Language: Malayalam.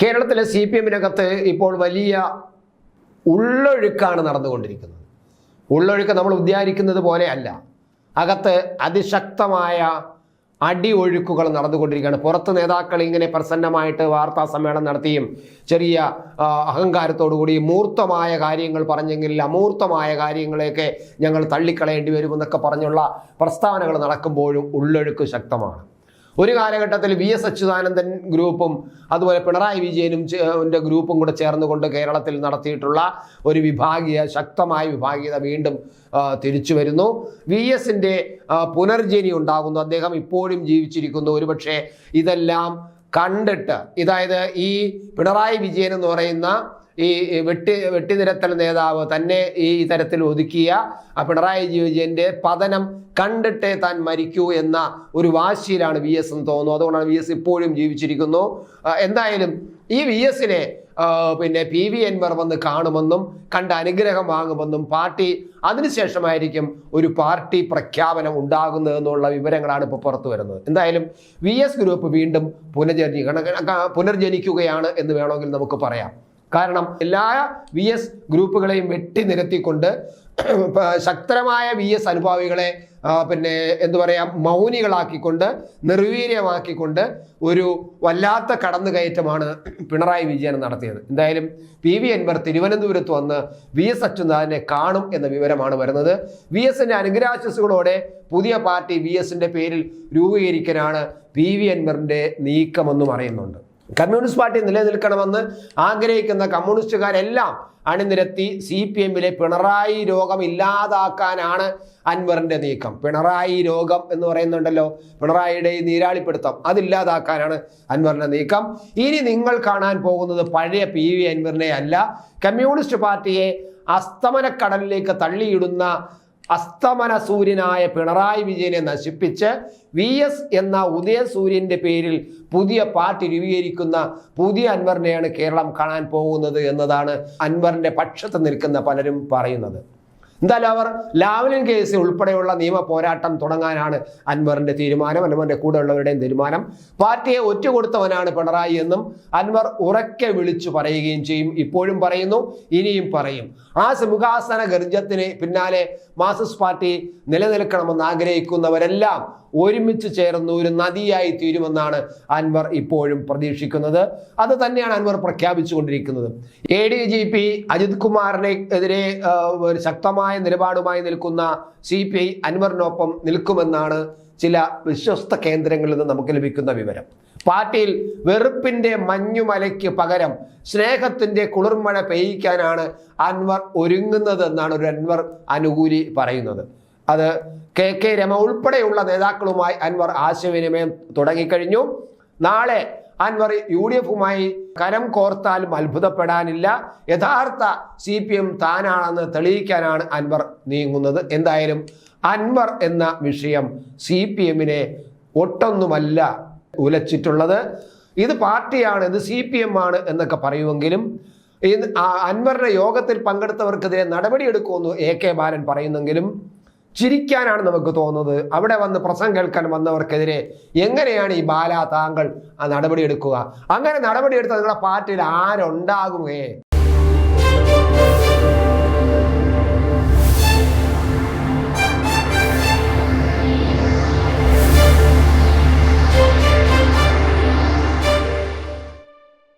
കേരളത്തിലെ സി പി എമ്മിനകത്ത് ഇപ്പോൾ വലിയ ഉള്ളൊഴുക്കാണ് നടന്നുകൊണ്ടിരിക്കുന്നത്. ഉള്ളൊഴുക്ക് നമ്മൾ ഉദ്ധാരിക്കുന്നത് പോലെയല്ല അകത്ത് അതിശക്തമായ അടി ഒഴുക്കുകൾ നടന്നുകൊണ്ടിരിക്കുകയാണ്. പുറത്ത് നേതാക്കൾ ഇങ്ങനെ പ്രസന്നമായിട്ട് വാർത്താ സമ്മേളനം നടത്തിയും ചെറിയ അഹങ്കാരത്തോടുകൂടി കൂടി മൂർത്തമായ കാര്യങ്ങൾ പറഞ്ഞെങ്കിൽ അമൂർത്തമായ കാര്യങ്ങളെയൊക്കെ ഞങ്ങൾ തള്ളിക്കളയേണ്ടി വരുമെന്നൊക്കെ പറഞ്ഞുള്ള പ്രസ്താവനകൾ നടക്കുമ്പോഴും ഉള്ളൊഴുക്ക് ശക്തമാണ്. ഒരു കാലഘട്ടത്തിൽ വി എസ് അച്യുതാനന്ദൻ ഗ്രൂപ്പും അതുപോലെ പിണറായി വിജയനും ഗ്രൂപ്പും കൂടെ ചേർന്നുകൊണ്ട് കേരളത്തിൽ നടത്തിയിട്ടുള്ള ഒരു വിഭാഗീയ ശക്തമായ വിഭാഗീയത വീണ്ടും തിരിച്ചു വരുന്നു. വി എസിന്റെ പുനർജനി ഉണ്ടാകുന്നു. അദ്ദേഹം ഇപ്പോഴും ജീവിച്ചിരിക്കുന്നു. ഒരുപക്ഷെ ഇതെല്ലാം കണ്ടിട്ട് ഇതായത് ഈ പിണറായി വിജയൻ എന്ന് പറയുന്ന ഈ വെട്ടി വെട്ടിനിരത്തൽ നേതാവ് തന്നെ ഈ തരത്തിൽ ഒതുക്കിയ പിണറായി വിജയന്റെ പതനം കണ്ടിട്ടേ താൻ മരിക്കൂ എന്ന ഒരു വാശിയിലാണ് വി എസ് എന്ന് തോന്നുന്നു. അതുകൊണ്ടാണ് വി എസ് ഇപ്പോഴും ജീവിച്ചിരിക്കുന്നു. എന്തായാലും ഈ വി എസിനെ പിന്നെ പി വി എൻവർ വന്ന് കാണുമെന്നും കണ്ട അനുഗ്രഹം വാങ്ങുമെന്നും പാർട്ടി അതിനുശേഷമായിരിക്കും ഒരു പാർട്ടി പ്രഖ്യാപനം ഉണ്ടാകുന്നതെന്നുള്ള വിവരങ്ങളാണ് ഇപ്പോൾ പുറത്തു വരുന്നത്. എന്തായാലും വി എസ് ഗ്രൂപ്പ് വീണ്ടും പുനർജനി പുനർജനിക്കുകയാണ് എന്ന് വേണമെങ്കിൽ നമുക്ക് പറയാം. കാരണം എല്ലാ വി എസ് ഗ്രൂപ്പുകളെയും വെട്ടി നിരത്തിക്കൊണ്ട് ശക്തരമായ വി എസ് അനുഭാവികളെ പിന്നെ എന്തു പറയുക മൗനികളാക്കിക്കൊണ്ട് നിർവീര്യമാക്കിക്കൊണ്ട് ഒരു വല്ലാത്ത കടന്നുകയറ്റമാണ് പിണറായി വിജയൻ നടത്തിയത്. എന്തായാലും പി വി അൻവർ തിരുവനന്തപുരത്ത് വന്ന് വി എസ് അച്യുതാനെ കാണും എന്ന വിവരമാണ് വരുന്നത്. വി എസിന്റെ അനുഗ്രഹാശസ്സുകളോടെ പുതിയ പാർട്ടി വി എസിന്റെ പേരിൽ രൂപീകരിക്കാനാണ് പി വി അൻവറിന്റെ നീക്കമെന്നും അറിയുന്നുണ്ട്. കമ്മ്യൂണിസ്റ്റ് പാർട്ടി നിലനിൽക്കണമെന്ന് ആഗ്രഹിക്കുന്ന കമ്മ്യൂണിസ്റ്റുകാരെല്ലാം അണിനിരത്തി സി പി എമ്മിലെ പിണറായി രോഗം ഇല്ലാതാക്കാനാണ് അൻവറിന്റെ നീക്കം. പിണറായി രോഗം എന്ന് പറയുന്നുണ്ടല്ലോ. പിണറായിയുടെ ഈ നീരാളിപ്പിടുത്തം അതില്ലാതാക്കാനാണ് അൻവറിന്റെ നീക്കം. ഇനി നിങ്ങൾ കാണാൻ പോകുന്നത് പഴയ പി വി അൻവറിനെ അല്ല. കമ്മ്യൂണിസ്റ്റ് പാർട്ടിയെ അസ്തമനക്കടലിലേക്ക് തള്ളിയിടുന്ന അസ്തമന സൂര്യനായ പിണറായി വിജയനെ നശിപ്പിച്ച് വി എസ് എന്ന ഉദയസൂര്യന്റെ പേരിൽ പുതിയ പാർട്ടി രൂപീകരിക്കുന്ന പുതിയ അൻവറിനെയാണ് കേരളം കാണാൻ പോകുന്നത് എന്നതാണ് അൻവറിന്റെ പക്ഷത്ത് നിൽക്കുന്ന പലരും പറയുന്നത്. എന്തായാലും അവർ ലാവലിൻ കേസ് ഉൾപ്പെടെയുള്ള നിയമ പോരാട്ടം തുടങ്ങാനാണ് അൻവറിന്റെ തീരുമാനം അൻവറിന്റെ കൂടെയുള്ളവരുടെയും തീരുമാനം. പാർട്ടിയെ ഒറ്റുകൊടുത്തവനാണ് പിണറായി എന്നും അൻവർ ഉറക്കെ വിളിച്ചു പറയുകയും ചെയ്യും. ഇപ്പോഴും പറയുന്നു ഇനിയും പറയും. ആ സിംഹാസന ഗർജത്തിന് പിന്നാലെ മാർക്സിസ്റ്റ് പാർട്ടി നിലനിൽക്കണമെന്ന് ആഗ്രഹിക്കുന്നവരെല്ലാം ഒരുമിച്ച് ചേർന്ന് ഒരു നദിയായി തീരുമെന്നാണ് അൻവർ ഇപ്പോഴും പ്രതീക്ഷിക്കുന്നത്. അത് തന്നെയാണ് Anwar പ്രഖ്യാപിച്ചുകൊണ്ടിരിക്കുന്നത്. A D G P Ajith കുമാറിനെ എതിരെ ഒരു ശക്തമായ നിലപാടുമായി നിൽക്കുന്ന സി പി ഐ അൻവറിനൊപ്പം നിൽക്കുമെന്നാണ് ചില വിശ്വസ്ത കേന്ദ്രങ്ങളിൽ നിന്ന് നമുക്ക് ലഭിക്കുന്ന വിവരം. പാർട്ടിയിൽ വെറുപ്പിന്റെ മഞ്ഞുമലയ്ക്ക് പകരം സ്നേഹത്തിന്റെ കുളിർമഴ പെയ്യിക്കാനാണ് അൻവർ ഒരുങ്ങുന്നത് എന്നാണ് ഒരു അൻവർ അനുകൂലി പറയുന്നത്. അത് കെ കെ രമ ഉൾപ്പെടെയുള്ള നേതാക്കളുമായി അൻവർ ആശയവിനിമയം തുടങ്ങിക്കഴിഞ്ഞു. നാളെ അൻവർ യു ഡി എഫുമായി കരം കോർത്താലും അത്ഭുതപ്പെടാനില്ല. യഥാർത്ഥ സി പി എം താനാണെന്ന് തെളിയിക്കാനാണ് അൻവർ നീങ്ങുന്നത്. എന്തായാലും അൻവർ എന്ന വിഷയം സി പി എമ്മിനെ ഒട്ടൊന്നുമല്ല ഉലച്ചിട്ടുള്ളത്. ഇത് പാർട്ടിയാണ് ഇത് സി പി എം ആണ് എന്നൊക്കെ പറയുമെങ്കിലും അൻവറിന്റെ യോഗത്തിൽ പങ്കെടുത്തവർക്കെതിരെ നടപടിയെടുക്കുമെന്ന് എ കെ ബാലൻ പറയുന്നെങ്കിലും ചിരിക്കാനാണ് നമുക്ക് തോന്നുന്നത്. അവിടെ വന്ന് പ്രസംഗം കേൾക്കാൻ വന്നവർക്കെതിരെ എങ്ങനെയാണ് ഈ ബാല താങ്കൾ ആ നടപടിയെടുക്കുക? അങ്ങനെ നടപടിയെടുത്താൽ നിങ്ങളുടെ പാർട്ടിയിൽ ആരുണ്ടാകുമേ?